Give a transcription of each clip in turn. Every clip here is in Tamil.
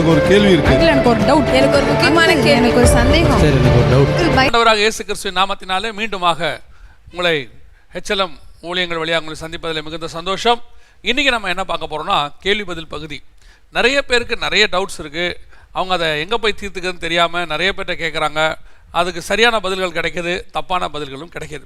எனக்கு ஒரு கேள்வி இருக்கு. எனக்கு ஒரு டவுட் எனக்கு ஒரு முக்கியமான கேள்வி. எனக்கு ஒரு சந்தேகம். சரி எனக்கு ஒரு டவுட் ஆண்டவராக இயேசு கிறிஸ்துவின் நாமத்தினாலே மீண்டுமாக உங்களை ஹெச்எல்எம் ஊழியங்கள் வழியாக உங்களை சந்திப்பதில் மிகுந்த சந்தோஷம். இன்றைக்கி நம்ம என்ன பார்க்க போகிறோம்னா கேள்வி பதில் பகுதி. நிறைய பேருக்கு நிறைய டவுட்ஸ் இருக்குது அவங்க அதை எங்கே போய் தீர்த்துக்கிறதுன்னு தெரியாமல் நிறைய பேர்கிட்ட கேட்குறாங்க அதுக்கு சரியான பதில்கள் கிடைக்குது தப்பான பதில்களும் கிடைக்குது.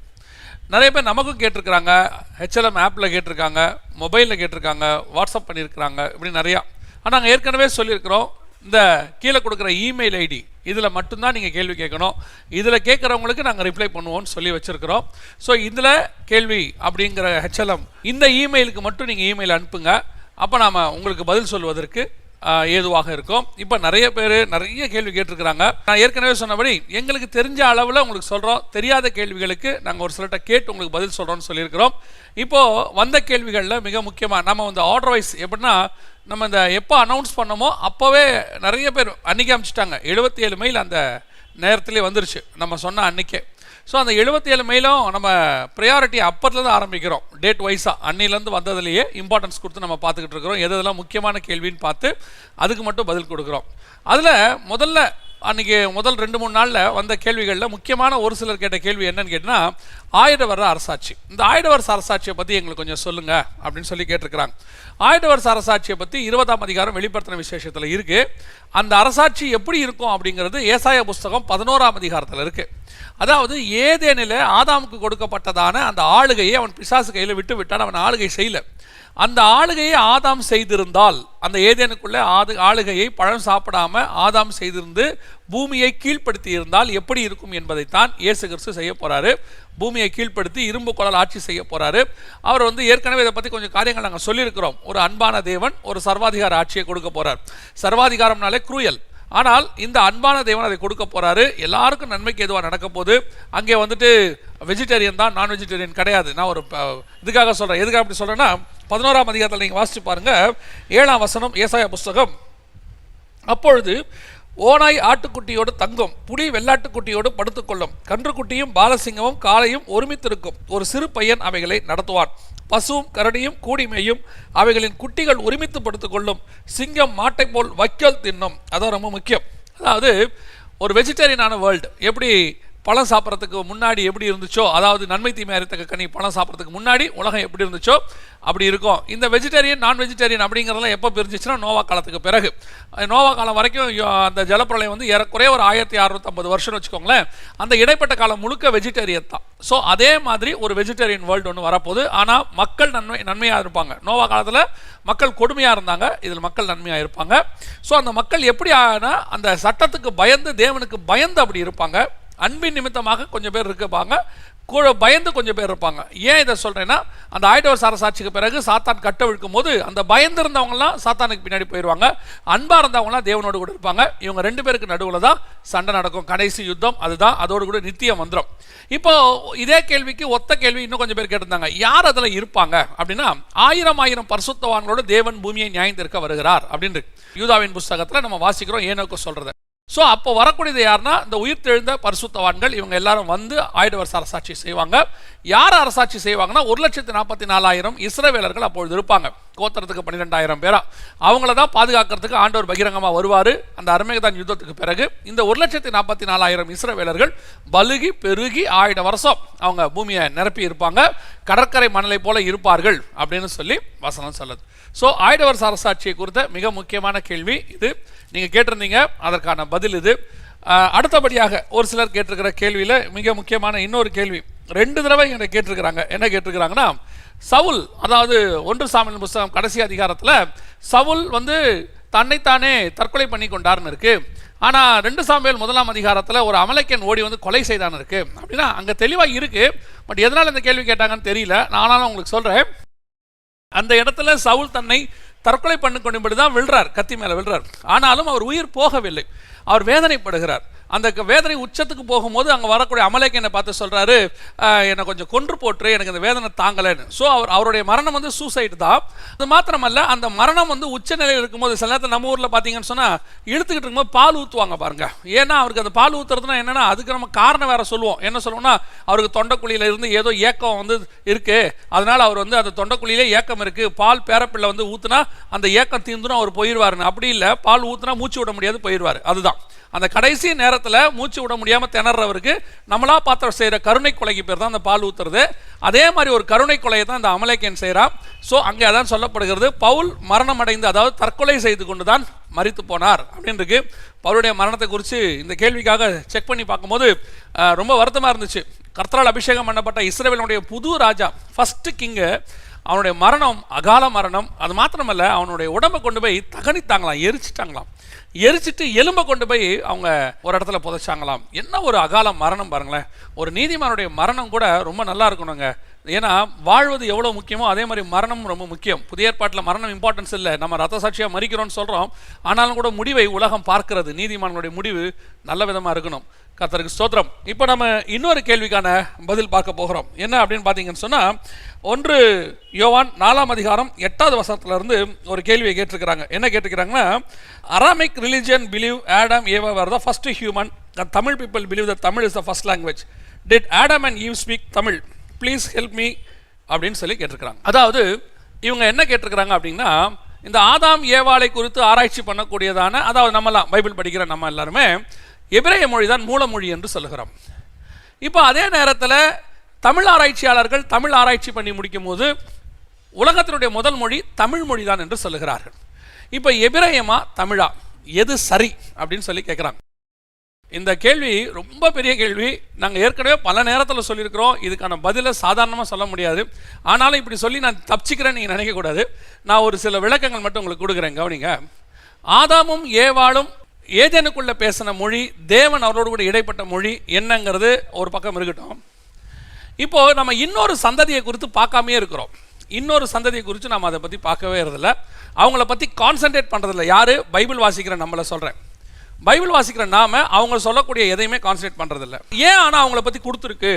நிறைய பேர் நமக்கும் கேட்டிருக்கிறாங்க. ஹெச்எல்எம் ஆப்பில் கேட்டிருக்காங்க மொபைலில் கேட்டிருக்காங்க வாட்ஸ்அப் பண்ணியிருக்கிறாங்க இப்படி நிறையா. ஆனால் நாங்கள் ஏற்கனவே சொல்லியிருக்கிறோம் இந்த கீழே கொடுக்குற இமெயில் ஐடி இதில் மட்டும்தான் நீங்கள் கேள்வி கேட்கணும். இதில் கேட்குறவங்களுக்கு நாங்கள் ரிப்ளை பண்ணுவோம்னு சொல்லி வச்சுருக்கிறோம். ஸோ இதில் கேள்வி அப்படிங்கிற ஹெச்எல்எம் இந்த இமெயிலுக்கு மட்டும் நீங்கள் இமெயில் அனுப்புங்க. அப்போ நாம் உங்களுக்கு பதில் சொல்வதற்கு ஏதுவாக இருக்கும். இப்போ நிறைய பேர் நிறைய கேள்வி கேட்டிருக்கிறாங்க. நான் ஏற்கனவே சொன்னபடி எங்களுக்கு தெரிஞ்ச அளவில் உங்களுக்கு சொல்கிறோம் தெரியாத கேள்விகளுக்கு நாங்கள் ஒரு சிலட்ட கேட்டு உங்களுக்கு பதில் சொல்கிறோம்னு சொல்லியிருக்கிறோம். இப்போது வந்த கேள்விகளில் மிக முக்கியமாக நம்ம வந்து ஆர்டர் வைஸ் எப்படின்னா நம்ம இந்த எப்போ அனௌன்ஸ் பண்ணோமோ அப்போவே நிறைய பேர் அன்றைக்கி அமைச்சிட்டாங்க. எழுபத்தி ஏழு மைல் அந்த நேரத்திலே வந்துருச்சு. நம்ம சொன்ன அன்றைக்கே ஸோ அந்த எழுபத்தி ஏழு மைலும் நம்ம ப்ரையாரிட்டி அப்பத்துலேருந்து ஆரம்பிக்கிறோம். டேட் வைஸாக அன்னிலேருந்து வந்ததுலேயே இம்பார்ட்டன்ஸ் கொடுத்து நம்ம பார்த்துக்கிட்டு இருக்கிறோம். எது எதெல்லாம் முக்கியமான கேள்வின்னு பார்த்து அதுக்கு மட்டும் பதில் கொடுக்குறோம். அதில் முதல்ல அன்றைக்கி முதல் ரெண்டு மூணு நாளில் வந்த கேள்விகளில் முக்கியமான ஒரு சிலர் கேட்ட கேள்வி என்னன்னு கேட்டிங்கன்னா வர்ற அரசாட்சி. இந்த ஆயிரவரச அரசாட்சியை பற்றி எங்களுக்கு கொஞ்சம் சொல்லுங்கள் அப்படின்னு சொல்லி கேட்டிருக்கிறாங்க. ஆயிரவரச அரசாட்சியை பற்றி இருபதாம் அதிகாரம் வெளிப்படுத்தின விசேஷத்தில் இருக்குது அந்த அரசாட்சி எப்படி இருக்கும் அப்படிங்கிறது ஏசாய புஸ்தகம் பதினோராம் அதிகாரத்தில் இருக்குது அதாவது ஏதேனில் ஆதாமுக்கு கொடுக்கப்பட்டதான அந்த ஆளுகையை அவன் பிசாசு கையில் விட்டு விட்டான் அவன் ஆளுகை செய்யலை. அந்த ஆளுகையை ஆதாம் செய்திருந்தால் அந்த ஏதேனுக்குள்ளே ஆது ஆளுகையை பழம் சாப்பிடாம ஆதாம் செய்திருந்து பூமியை கீழ்ப்படுத்தி இருந்தால் எப்படி இருக்கும் என்பதைத்தான் இயேசு கிறிஸ்து செய்ய போகிறாரு பூமியை கீழ்ப்படுத்தி இரும்பு குழல் ஆட்சி செய்ய போகிறாரு அவர் வந்து ஏற்கனவே இதை பற்றி கொஞ்சம் காரியங்கள் நாங்கள் சொல்லியிருக்கிறோம். ஒரு அன்பான தேவன் ஒரு சர்வாதிகார ஆட்சியை கொடுக்க போகிறார் சர்வாதிகாரம்னாலே குரூயல். ஆனால் இந்த அன்பான தேவன் அதை கொடுக்க போகிறாரு எல்லாருக்கும் நன்மைக்கு எதுவாக நடக்க போது அங்கே வந்துட்டு வெஜிடேரியன் தான் நான் வெஜிடேரியன் கிடையாது. நான் ஒரு இதுக்காக சொல்கிறேன் எதுக்காக அப்படி சொல்கிறேன்னா பதினோராம் அதிகாரத்தில் நீங்கள் வாசிச்சு பாருங்கள் ஏழாம் வசனம் ஏசாயா புஸ்தகம். அப்பொழுது ஓனாய் ஆட்டுக்குட்டியோடு தங்கும் புலி வெள்ளாட்டுக்குட்டியோடு படுத்துக்கொள்ளும் கன்றுக்குட்டியும் பாலசிங்கமும் காலையும் ஒருமித்திருக்கும் ஒரு சிறு பையன் அவைகளை நடத்துவான். பசுவும் கரடியும் கூடிமையும் அவைகளின் குட்டிகள் ஒருமித்து படுத்துக்கொள்ளும் சிங்கம் மாட்டை போல் வைக்கோல் தின்னும். அதான் ரொம்ப முக்கியம். அதாவது ஒரு வெஜிடேரியனான வேர்ல்டு எப்படி பழம் சாப்பிட்றதுக்கு முன்னாடி எப்படி இருந்துச்சோ அதாவது நன்மை தீமை அறித்தக்க கனி பழம் சாப்பிட்றதுக்கு முன்னாடி உலகம் எப்படி இருந்துச்சோ அப்படி இருக்கும். இந்த வெஜிடேரியன் நான் வெஜிடேரியன் அப்படிங்கிறதெல்லாம் எப்போ பிரிஞ்சிச்சுன்னா நோவா காலத்துக்கு பிறகு. நோவா காலம் வரைக்கும் அந்த ஜலப்பிரளயம் வந்து ஏறக்குறைய ஒரு ஆயிரத்தி அறுநூத்தம்பது வருஷம்னு வச்சுக்கோங்களேன். அந்த இடைப்பட்ட காலம் முழுக்க வெஜிடேரியன் தான். ஸோ அதே மாதிரி ஒரு வெஜிடேரியன் வேர்ல்டு ஒன்று வரப்போகுது. ஆனால் மக்கள் நன்மை நன்மையாக இருப்பாங்க. நோவா காலத்தில் மக்கள் கொடுமையாக இருந்தாங்க. இதில் மக்கள் நன்மையாக இருப்பாங்க. ஸோ அந்த மக்கள் எப்படி ஆனால் அந்த சட்டத்துக்கு பயந்து தேவனுக்கு பயந்து அப்படி இருப்பாங்க. அன்பின் நிமித்தமாக கொஞ்சம் பேர் இருப்பாங்க. கூட பயந்து கொஞ்சம் பேர் இருப்பாங்க. ஏன் இதை சொல்கிறேன்னா அந்த ஆயிடவர் அரசாட்சிக்கு பிறகு சாத்தான் கட்ட விழுக்கும் போது அந்த பயந்து இருந்தவங்கலாம் சாத்தானுக்கு பின்னாடி போயிடுவாங்க அன்பாக இருந்தவங்களாம் தேவனோடு கூட இருப்பாங்க. இவங்க ரெண்டு பேருக்கு நடுவில் தான் சண்டை நடக்கும். கடைசி யுத்தம் அதுதான். அதோடு கூட நித்திய மந்திரம். இப்போ இதே கேள்விக்கு ஒத்த கேள்வி இன்னும் கொஞ்சம் பேர் கேட்டிருந்தாங்க. யார் அதில் இருப்பாங்க? அப்படின்னா ஆயிரம் ஆயிரம் பரிசுத்தவான்களோடு தேவன் பூமியை நியாயந்திருக்க வருகிறார் அப்படின்னு யூதாவின் புஸ்தகத்தில் நம்ம வாசிக்கிறோம். ஏனோக்கு சொல்கிறத ஸோ அப்போ வரக்கூடியது யாருன்னா இந்த உயிர்த்தெழுந்த பரிசுத்தவான்கள் இவங்க எல்லாரும் வந்து ஆயிட வருஷ அரசாட்சி செய்வாங்க. யார் அரசாட்சி செய்வாங்கன்னா ஒரு லட்சத்தி நாற்பத்தி நாலாயிரம் இஸ்ரவேலர்கள் அப்பொழுது இருப்பாங்க. கோத்திரத்துக்கு பன்னிரெண்டாயிரம் பேரா. அவங்கள தான் பாதுகாக்கிறதுக்கு ஆண்டவர் பகிரங்கமாக வருவார். அந்த அருமைதான் யுத்தத்துக்கு பிறகு இந்த ஒரு லட்சத்தி நாற்பத்தி நாலாயிரம் இஸ்ரவேலர்கள் பலுகி பெருகி ஆயிரம் வருஷம் அவங்க பூமியை நிரப்பி இருப்பாங்க. கடற்கரை மணலை போல இருப்பார்கள் அப்படின்னு சொல்லி வசனம் சொல்லுது. ஸோ ஆயிடவர்ச அரசாட்சியை குறித்த மிக முக்கியமான கேள்வி இது. நீங்கள் கேட்டிருந்தீங்க அதற்கான பதில் இது. அடுத்தபடியாக ஒரு சிலர் கேட்டிருக்கிற கேள்வியில் மிக முக்கியமான இன்னொரு கேள்வி. ரெண்டு தடவை என்னை கேட்டிருக்கிறாங்க. என்ன கேட்டிருக்கிறாங்கன்னா சவுல் அதாவது ஒன்று சாமியல் புஸ்தகம் கடைசி அதிகாரத்தில் சவுல் வந்து தன்னைத்தானே தற்கொலை பண்ணி கொண்டார்னு இருக்குது ஆனால் ரெண்டு சாமியல் முதலாம் அதிகாரத்தில் ஒரு அமலைக்கன் ஓடி வந்து கொலை செய்தான்னு இருக்கு. அப்படின்னா அங்கே தெளிவாக இருக்குது பட் எதனால் இந்த கேள்வி கேட்டாங்கன்னு தெரியல. நானாலும் உங்களுக்கு சொல்கிறேன் அந்த இடத்துல சவுல் தன்னை தற்கொலை பண்ணி கொண்டுபடி தான் விழுறார். கத்தி மேலே விழுறார். ஆனாலும் அவர் உயிர் போகவில்லை. அவர் வேதனைப்படுகிறார். அந்த வேதனை உச்சத்துக்கு போகும்போது அங்கே வரக்கூடிய அமலேக்கனை பார்த்து சொல்கிறாரு என்னை கொஞ்சம் கொன்று போட்டு எனக்கு இந்த வேதனை தாங்கலைன்னு. ஸோ அவர் அவருடைய மரணம் வந்து சூசைடு தான். அது மாத்திரமல்ல அந்த மரணம் வந்து உச்ச நிலையில் இருக்கும்போது சில நேரத்தில் நம்ம ஊரில் பார்த்தீங்கன்னு சொன்னால் இழுத்துக்கிட்டு இருக்கும்போது பால் ஊற்றுவாங்க பாருங்கள் ஏன்னா அவருக்கு அந்த பால் ஊற்றுறதுனா என்னென்னா அதுக்கு நம்ம காரணம் வேற சொல்லுவோம். என்ன சொல்லுவோம்னா அவருக்கு தொண்டைக்குழியில இருந்து ஏதோ ஏக்கம் வந்து இருக்கு. அதனால் அவர் வந்து அந்த தொண்டைக்குழியிலே ஏக்கம் இருக்கு. பால் பேரப்பிள்ளை வந்து ஊற்றுனா அந்த ஏக்கம் தீர்ந்துடும் அவர் போயிடுவாருன்னு அப்படி இல்லை பால் ஊற்றுனா மூச்சு விட முடியாது போயிடுவார் அதுதான். அந்த கடைசி நேரத்தில் மூச்சு விட முடியாமல் திணறவருக்கு நம்மளா பார்த்து செய்கிற கருணை கொலைக்கு பேர் தான் அந்த பால் ஊத்துறது. அதே மாதிரி ஒரு கருணை கொலையை தான் இந்த அமலேக்கன் செய்கிறான் ஸோ அங்கே அதான் சொல்லப்படுகிறது பவுல் மரணம் அடைந்து அதாவது தற்கொலை செய்து கொண்டு தான் மறித்து போனார் அப்படின்னு இருக்கு பவுலுடைய மரணத்தை குறித்து இந்த கேள்விக்காக செக் பண்ணி பார்க்கும்போது ரொம்ப வருத்தமாக இருந்துச்சு. கர்த்தரால் அபிஷேகம் பண்ணப்பட்ட இஸ்ரேவேலனுடைய புது ராஜா ஃபஸ்ட்டு கிங்கு அவனுடைய மரணம் அகால மரணம் அது மாத்திரமல்ல அவனுடைய உடம்பை கொண்டு போய் தகனித்தாங்களாம் எரிச்சிட்டாங்களாம். எரிச்சிட்டு எலும்பை கொண்டு போய் அவங்க ஒரு இடத்துல புதைச்சாங்களாம். என்ன ஒரு அகால மரணம் பாருங்களேன். ஒரு நீதிமானுடைய மரணம் கூட ரொம்ப நல்லா இருக்கணுங்க. ஏன்னா வாழ்வது எவ்வளோ முக்கியமோ அதே மாதிரி மரணம் ரொம்ப முக்கியம். புதிய ஏற்பாட்டில் மரணம் இம்பார்ட்டன்ஸ் இல்லை. நம்ம ரத்த சாட்சியாக மறிக்கிறோம்னு சொல்கிறோம் ஆனாலும் கூட முடிவை உலகம் பார்க்கிறது நீதிமான்களுடைய முடிவு நல்ல விதமாக இருக்கணும். கர்த்தருக்கு ஸ்தோத்திரம். இப்போ நம்ம இன்னொரு கேள்விக்கான பதில் பார்க்க போகிறோம். என்ன அப்படின்னு பார்த்தீங்கன்னு சொன்னால் ஒன்று யோவான் நாலாம் அதிகாரம் எட்டாவது வசனத்துலேருந்து ஒரு கேள்வியை கேட்டிருக்கிறாங்க. என்ன கேட்டிருக்கிறாங்கன்னா Aramaic religion believe Adam Eva where the human the Tamil people believe the Tamil is the first language did Adam and Eve speak Tamil please help me அப்படின்னு சொல்லி கேட்டிருக்கிறாங்க. அதாவது இவங்க என்ன கேட்டிருக்கிறாங்க அப்படின்னா இந்த ஆதாம் ஏவாளை குறித்து ஆராய்ச்சி பண்ணக்கூடியதான அதாவது நம்மலாம் பைபிள் படிக்கிற நம்ம எல்லாருமே எபிரேய மொழி தான் மூலமொழி என்று சொல்லுகிறோம். இப்போ அதே நேரத்தில் தமிழ் ஆராய்ச்சியாளர்கள் தமிழ் ஆராய்ச்சி பண்ணி முடிக்கும் போது உலகத்தினுடைய முதல் மொழி தமிழ் மொழி தான் என்று சொல்லுகிறார்கள். இப்போ எபிரேயமா தமிழா? எது சரி? அப்படின்னு சொல்லி கேட்குறாங்க. இந்த கேள்வி ரொம்ப பெரிய கேள்வி. நாங்கள் ஏற்கனவே பல நேரத்தில் சொல்லியிருக்கிறோம். இதுக்கான பதிலை சாதாரணமாக சொல்ல முடியாது. ஆனாலும் இப்படி சொல்லி நான் தப்பிச்சிக்கிறேன்னு நீங்கள் நினைக்கக்கூடாது நான் ஒரு சில விளக்கங்கள் மட்டும் உங்களுக்கு கொடுக்குறேன். கவனிங்க. ஆதாமும் ஏவாளும் ஏதேனுக்குள்ளே பேசின மொழி தேவன் அவரோடு கூட இடைப்பட்ட மொழி என்னங்கிறது ஒரு பக்கம் இருக்கட்டும். இப்போது நம்ம இன்னொரு சந்ததியை குறித்து பார்க்காமே இருக்கிறோம். இன்னொரு சந்ததியை குறித்து நம்ம அதை பற்றி பார்க்கவே இருதில்ல. அவங்கள பற்றி கான்சென்ட்ரேட் பண்ணுறதில்ல யார்? பைபிள் வாசிக்கிற நம்மளை சொல்கிறேன் பைபிள் வாசிக்கிற நாம அவங்க சொல்லக்கூடிய எதையுமே கான்சன்ட்ரேட் பண்ணுறதில்ல ஏன் ஆனால் அவங்கள பற்றி கொடுத்துருக்கு?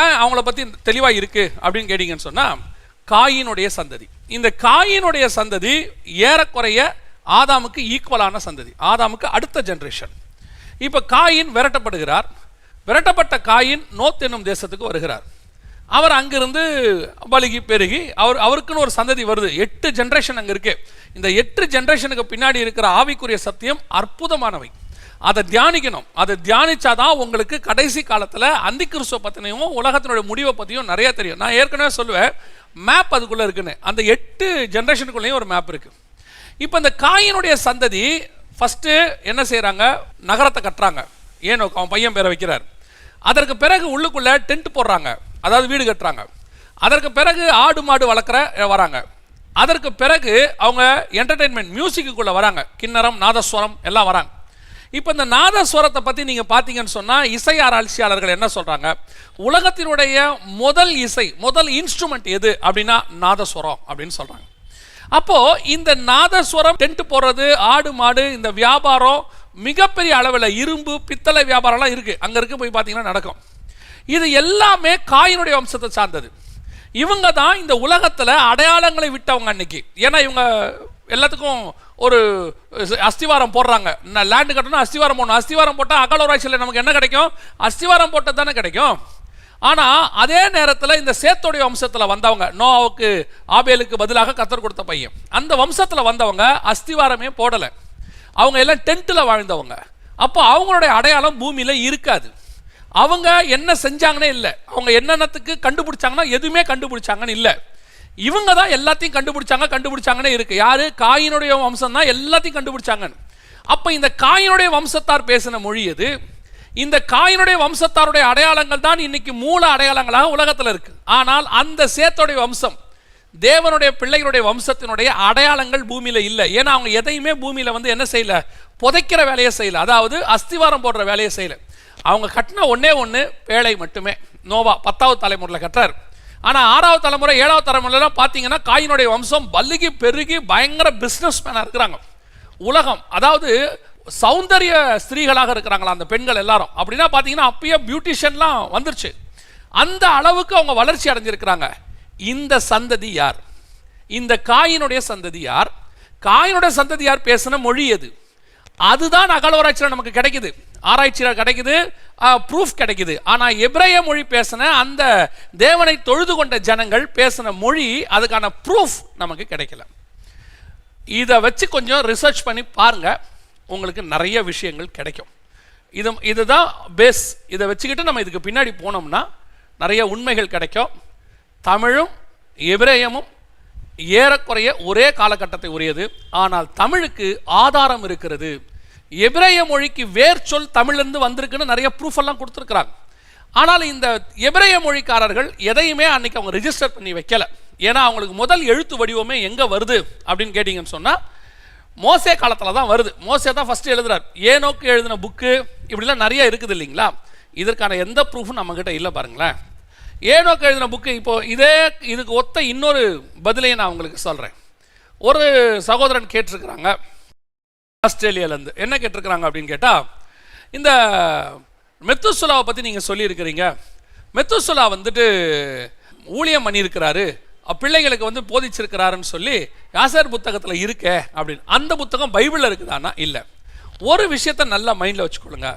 ஏன் அவங்கள பற்றி தெளிவாக இருக்கு அப்படின்னு கேட்டிங்கன்னு சொன்னால் காயினுடைய சந்ததி. இந்த காயினுடைய சந்ததி ஏறக்குறைய ஆதாமுக்கு ஈக்குவலான சந்ததி. ஆதாமுக்கு அடுத்த ஜென்ரேஷன் இப்போ காயின் விரட்டப்படுகிறார். விரட்டப்பட்ட காயின் நோத் என்னும் தேசத்துக்கு வருகிறார். அவர் அங்கிருந்து பலுகி பெருகி அவர் அவருக்குன்னு ஒரு சந்ததி வருது. எட்டு ஜென்ரேஷன் அங்கே இருக்கு. இந்த எட்டு ஜென்ரேஷனுக்கு பின்னாடி இருக்கிற ஆவிக்குரிய சத்தியம் அற்புதமானவை. அதை தியானிக்கணும். அதை தியானிச்சாதான் உங்களுக்கு கடைசி காலத்தில் அந்தி கிறிஸ்துவ பற்றினையும் உலகத்தினுடைய முடிவை பற்றியும் நிறைய தெரியும். நான் ஏற்கனவே சொல்லுவேன் மேப் அதுக்குள்ளே இருக்குன்னு. அந்த எட்டு ஜென்ரேஷனுக்குள்ளேயும் ஒரு மேப் இருக்குது இப்போ இந்த காயினுடைய சந்ததி ஃபஸ்ட்டு என்ன செய்கிறாங்க நகரத்தை கட்டுறாங்க. ஏனோ அவன் பையன் பேரை வைக்கிறார். அதற்கு பிறகு உள்ளுக்குள்ளே டென்ட் போடுறாங்க. அதாவது வீடு கட்டுறாங்க. அதற்கு பிறகு ஆடு மாடு வளர்க்குற வராங்க. அதற்கு பிறகு அவங்க என்டர்டெயின்மெண்ட் மியூசிக்குள்ளே வராங்க. கிண்ணறம் நாதஸ்வரம் எல்லாம் வராங்க. இப்போ இந்த நாதஸ்வரத்தை பற்றி நீங்கள் பார்த்தீங்கன்னு சொன்னால் இசை ஆராய்ச்சியாளர்கள் என்ன சொல்கிறாங்க உலகத்தினுடைய முதல் இசை முதல் இன்ஸ்ட்ருமெண்ட் எது அப்படின்னா நாதஸ்வரம் அப்படின்னு சொல்கிறாங்க அப்போது இந்த நாதஸ்வரம் டென்ட் போடுறது ஆடு மாடு இந்த வியாபாரம் மிகப்பெரிய அளவில் இரும்பு பித்தளை வியாபாரம்லாம் இருக்குது அங்கே இருக்க போய் பார்த்தீங்கன்னா நடக்கும். இது எல்லாமே காயினுடைய வம்சத்தை சார்ந்தது. இவங்க தான் இந்த உலகத்தில் அடையாளங்களை விட்டவங்க அன்னைக்கு. ஏன்னா இவங்க எல்லாத்துக்கும் ஒரு அஸ்திவாரம் போடுறாங்க. நான் லேண்டு கட்டணும் அஸ்திவாரம் போடணும். அஸ்திவாரம் போட்டால் அகலோராய்ச்சியில் நமக்கு என்ன கிடைக்கும்? அஸ்திவாரம் போட்டால் தானே கிடைக்கும். ஆனால் அதே நேரத்தில் இந்த சேத்தோடைய வம்சத்தில் வந்தவங்க நோவுக்கு ஆபேலுக்கு பதிலாக கத்தர் கொடுத்த பையன். அந்த வம்சத்தில் வந்தவங்க அஸ்திவாரமே போடலை. அவங்க எல்லாம் டென்ட்டில் வாழ்ந்தவங்க. அப்போ அவங்களுடைய அடையாளம் பூமியில் இருக்காது. அவங்க என்ன செஞ்சாங்கன்னே இல்லை. அவங்க என்னென்னத்துக்கு கண்டுபிடிச்சாங்கன்னா எதுவுமே கண்டுபிடிச்சாங்கன்னு இல்லை. இவங்க தான் எல்லாத்தையும் கண்டுபிடிச்சாங்க கண்டுபிடிச்சாங்கன்னே இருக்கு. யாரு? காயினுடைய வம்சம் தான் எல்லாத்தையும் கண்டுபிடிச்சாங்கன்னு. அப்போ இந்த காயினுடைய வம்சத்தார் பேசின மொழி எது? இந்த காயினுடைய வம்சத்தாருடைய அடையாளங்கள் தான் இன்னைக்கு மூல அடையாளங்களாக உலகத்தில் இருக்கு. ஆனால் அந்த சேத்தோடைய வம்சம் தேவனுடைய பிள்ளைகளுடைய வம்சத்தினுடைய அடையாளங்கள் பூமியில் இல்லை. ஏன்னா அவங்க எதையுமே பூமியில் வந்து என்ன செய்யல? புதைக்கிற வேலையை செய்யல. அதாவது அஸ்திவாரம் போடுற வேலையை செய்யலை. அவங்க கட்டின ஒன்றே ஒன்று வேலை மட்டுமே. நோவா பத்தாவது தலைமுறையில் கட்டுறாரு. ஆனால் ஆறாவது தலைமுறை ஏழாவது தலைமுறையெல்லாம் பார்த்தீங்கன்னா காயினுடைய வம்சம் பல்லுகி பெருகி பயங்கர பிஸ்னஸ் மேனாக இருக்கிறாங்க. உலகம் அதாவது சௌந்தரிய ஸ்திரீகளாக இருக்கிறாங்களா அந்த பெண்கள் எல்லாரும். அப்படின்னா பார்த்தீங்கன்னா அப்பயே பியூட்டிஷியன்லாம் வந்துருச்சு. அந்த அளவுக்கு அவங்க வளர்ச்சி அடைஞ்சிருக்கிறாங்க. இந்த சந்ததி யார்? இந்த காயினுடைய சந்ததி யார்? காயினுடைய சந்ததி யார் பேசின மொழி எது? அதுதான் அகலோராய்ச்சியில் நமக்கு கிடைக்குது. ஆராய்ச்சியில் கிடைக்குது ப்ரூஃப் கிடைக்குது. ஆனால் எப்ரைய மொழி பேசின அந்த தேவனை தொழுது கொண்ட ஜனங்கள் பேசின மொழி அதுக்கான ப்ரூஃப் நமக்கு கிடைக்கல. இதை வச்சு கொஞ்சம் ரிசர்ச் பண்ணி பாருங்கள் உங்களுக்கு நிறைய விஷயங்கள் கிடைக்கும். இது இதுதான் பேஸ் இதை வச்சுக்கிட்டு நம்ம இதுக்கு பின்னாடி போனோம்னா நிறைய உண்மைகள் கிடைக்கும். தமிழும் எபிரேயமும் ஏறக்குறைய ஒரே காலகட்டத்தை உரியது. ஆனால் தமிழுக்கு ஆதாரம் இருக்கிறது. எபிரேய மொழிக்கு வேர் சொல் தமிழ்லேருந்து வந்திருக்குன்னு நிறைய ப்ரூஃப் எல்லாம் கொடுத்துருக்குறாங்க. ஆனால் இந்த எபிரேய மொழிக்காரர்கள் எதையுமே அன்னைக்கு அவங்க ரெஜிஸ்டர் பண்ணி வைக்கல. ஏன்னா அவங்களுக்கு முதல் எழுத்து வடிவமே எங்கே வருது அப்படின்னு கேட்டிங்கன்னு சொன்னால் மோசே காலத்தில் தான் வருது. மோசே தான் ஃபஸ்ட்டு எழுதுறார். ஏனோக்கு எழுதின புக்கு இப்படிலாம் நிறைய இருக்குது இல்லைங்களா? இதற்கான எந்த ப்ரூஃபும் நம்மக்கிட்ட இல்லை பாருங்களேன். ஏனோக்கு எழுதின புக்கு இப்போது இதே இதுக்கு ஒத்த இன்னொரு பதிலையும் நான் உங்களுக்கு சொல்கிறேன் ஒரு சகோதரன் கேட்டிருக்கிறாங்க. ஆஸ்திரேலியாலேருந்து என்ன கேட்டிருக்கிறாங்க அப்படின்னு கேட்டால் இந்த மெத்துசுலாவை பற்றி நீங்கள் சொல்லியிருக்கிறீங்க. மெத்துசுலா வந்துட்டு ஊழியம் பண்ணியிருக்கிறாரு. பிள்ளைகளுக்கு வந்து போதிச்சிருக்கிறாருன்னு சொல்லி யாசர் புத்தகத்தில் இருக்கே அப்படின்னு. அந்த புத்தகம் பைபிளில் இருக்குதானா இல்லை. ஒரு விஷயத்த நல்லா மைண்டில் வச்சுக்கொள்ளுங்க.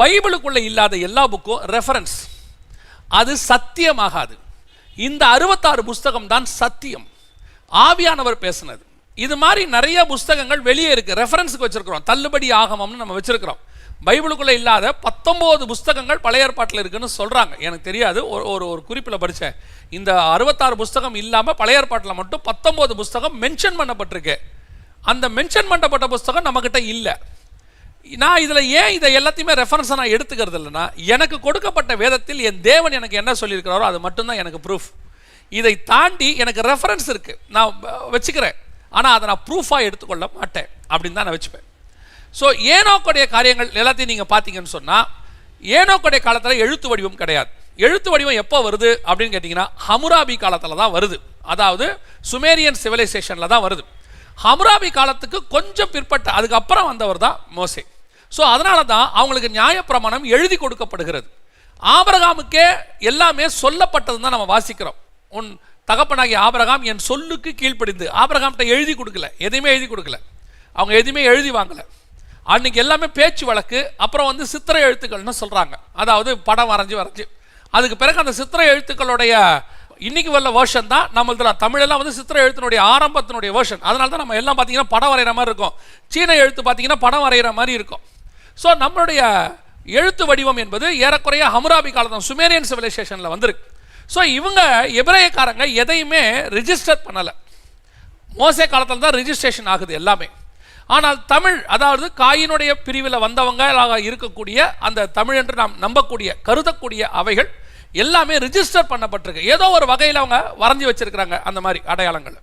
பைபிளுக்குள்ளே இல்லாத எல்லா புக்கும் ரெஃபரன்ஸ். அது சத்தியமாகாது. இந்த அறுபத்தாறு புஸ்தகம் தான் சத்தியம். ஆவியானவர் பேசினது. இது மாதிரி நிறைய புஸ்தகங்கள் வெளியே இருக்கு. ரெஃபரன்ஸுக்கு வச்சிருக்கிறோம். தள்ளுபடி ஆகமம்னு நம்ம வச்சிருக்கிறோம். பைபிளுக்குள்ள இல்லாத பத்தொம்போது புஸ்தகங்கள் பழைய ஏற்பாட்டில் இருக்குன்னு சொல்றாங்க. எனக்கு தெரியாது. ஒரு ஒரு ஒரு குறிப்பில் படித்தேன் இந்த அறுபத்தாறு புஸ்தகம் இல்லாமல் பழைய ஏற்பாட்டில் மட்டும் பத்தொம்போது புஸ்தகம் மென்ஷன் பண்ணப்பட்டிருக்கு. அந்த மென்ஷன் பண்ணப்பட்ட புஸ்தகம் நம்மக்கிட்ட இல்லை. நான் இதில் ஏன் இதை எல்லாத்தையுமே ரெஃபரன்ஸை நான் எடுத்துக்கிறது இல்லைன்னா எனக்கு கொடுக்கப்பட்ட வேதத்தில் என் தேவன் எனக்கு என்ன சொல்லியிருக்கிறாரோ அது மட்டும்தான் எனக்கு ப்ரூஃப் இதை தாண்டி எனக்கு ரெஃபரன்ஸ் இருக்குது நான் வச்சுக்கிறேன். ஆனால் அதை நான் ப்ரூஃபாக எடுத்துக்கொள்ள மாட்டேன். அப்படின்னு தான் நான் வச்சுப்பேன். ஸோ ஏனோக்குடைய காரியங்கள் எல்லாத்தையும் நீங்கள் பார்த்தீங்கன்னு சொன்னால் ஏனோக்குடைய காலத்தில் எழுத்து வடிவம் கிடையாது. எழுத்து வடிவம் எப்போ வருது அப்படின்னு கேட்டிங்கன்னா ஹமுராபி காலத்தில் தான் வருது. அதாவது சுமேரியன் சிவிலைசேஷனில் தான் வருது. ஹமுராபி காலத்துக்கு கொஞ்சம் பிற்பட்ட அதுக்கப்புறம் வந்தவர் தான் மோசே. ஸோ அதனால தான் அவங்களுக்கு நியாயப்பிரமாணம் எழுதி கொடுக்கப்படுகிறது. ஆபரகாமுக்கே எல்லாமே சொல்லப்பட்டது தான் நம்ம வாசிக்கிறோம். உன் தகப்பனாகி ஆபரகாம் என் சொல்லுக்கு கீழ்ப்படிந்து ஆபரகாம்கிட்ட எழுதி கொடுக்கல எதையுமே எழுதி கொடுக்கல. அவங்க எதுவுமே எழுதி வாங்கலை. அன்றைக்கி எல்லாமே பேச்சு வழக்கு அப்புறம் வந்து சித்திரை எழுத்துக்கள்னு சொல்கிறாங்க அதாவது படம் வரைஞ்சி வரைஞ்சி. அதுக்கு பிறகு அந்த சித்திரை எழுத்துக்களுடைய இன்றைக்கி வரல வேர்ஷன் தான் நம்மளதுல. தமிழெல்லாம் வந்து சித்திர எழுத்தினுடைய ஆரம்பத்தினுடைய வேர்ஷன் அதனால தான் நம்ம எல்லாம் பார்த்தீங்கன்னா படம் வரைகிற மாதிரி இருக்கும். சீன எழுத்து பார்த்தீங்கன்னா படம் வரைகிற மாதிரி இருக்கும். ஸோ நம்மளுடைய எழுத்து வடிவம் என்பது ஏறக்குறைய ஹமுராபி காலத்தான் சுமேரியன் சிவிலைசேஷனில் வந்திருக்கு. ஸோ இவங்க எபிரேயக்காரங்க எதையுமே ரிஜிஸ்டர் பண்ணலை. மோசே காலத்தில் தான் ரிஜிஸ்ட்ரேஷன் ஆகுது எல்லாமே. ஆனால் தமிழ் அதாவது காயினுடைய பிரிவில் வந்தவங்க இருக்கக்கூடிய அந்த தமிழ் என்று நாம் நம்பக்கூடிய கருதக்கூடிய அவைகள் எல்லாமே ரிஜிஸ்டர் பண்ணப்பட்டிருக்கு. ஏதோ ஒரு வகையில் அவங்க வரைஞ்சி வச்சுருக்கிறாங்க அந்த மாதிரி அடையாளங்கள்.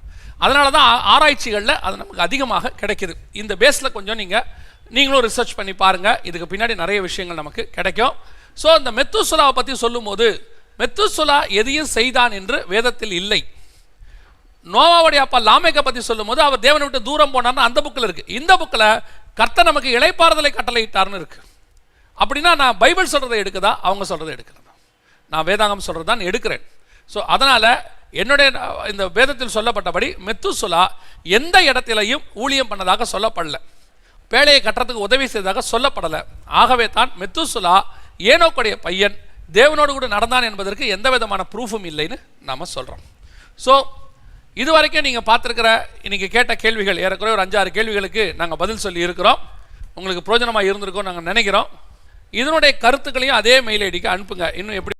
அதனால தான் ஆராய்ச்சிகளில் அது நமக்கு அதிகமாக கிடைக்கிது. இந்த பேஸில் கொஞ்சம் நீங்கள் நீங்களும் ரிசர்ச் பண்ணி பாருங்கள் இதுக்கு பின்னாடி நிறைய விஷயங்கள் நமக்கு கிடைக்கும். ஸோ இந்த மெத்துசுலாவை பற்றி சொல்லும்போது மெத்துசுலா எதையும் செய்தான் என்று வேதத்தில் இல்லை. நோவாவுடைய அப்பா லாமேக்கை பற்றி சொல்லும்போது அவர் தேவனை விட்டு தூரம் போனார்னு அந்த புக்கில் இருக்குது இந்த புக்கில் கர்த்தர் நமக்கு இழைப்பாறுதலை கட்டளையிட்டார்னு இருக்குது அப்படின்னா நான் பைபிள் சொல்கிறத எடுக்குதா? அவங்க சொல்கிறத எடுக்கிறதா? நான் வேதாங்கம் சொல்கிறது தான் எடுக்கிறேன். ஸோ அதனால் என்னுடைய இந்த வேதத்தில் சொல்லப்பட்டபடி மெத்துசுலா எந்த இடத்திலையும் ஊழியம் பண்ணதாக சொல்லப்படல. பேழையை கட்டுறதுக்கு உதவி செய்ததாக சொல்லப்படலை. ஆகவே தான் மெத்துசுலா ஏனோக்குடைய பையன் தேவனோடு கூட நடந்தான் என்பதற்கு எந்த விதமான ப்ரூஃபும் இல்லைன்னு நாம் சொல்கிறோம் ஸோ இது வரைக்கும் நீங்கள் பார்த்துருக்கிற இன்றைக்கி கேட்ட கேள்விகள் ஏறக்குறைய ஒரு அஞ்சாறு கேள்விகளுக்கு நாங்கள் பதில் சொல்லி இருக்கிறோம். உங்களுக்கு பிரோஜனமாக இருந்திருக்கோம் நாங்கள் நினைக்கிறோம். இதனுடைய கருத்துக்களையும் அதே மெயில் ஐடிக்கு அனுப்புங்க. இன்னும் எப்படி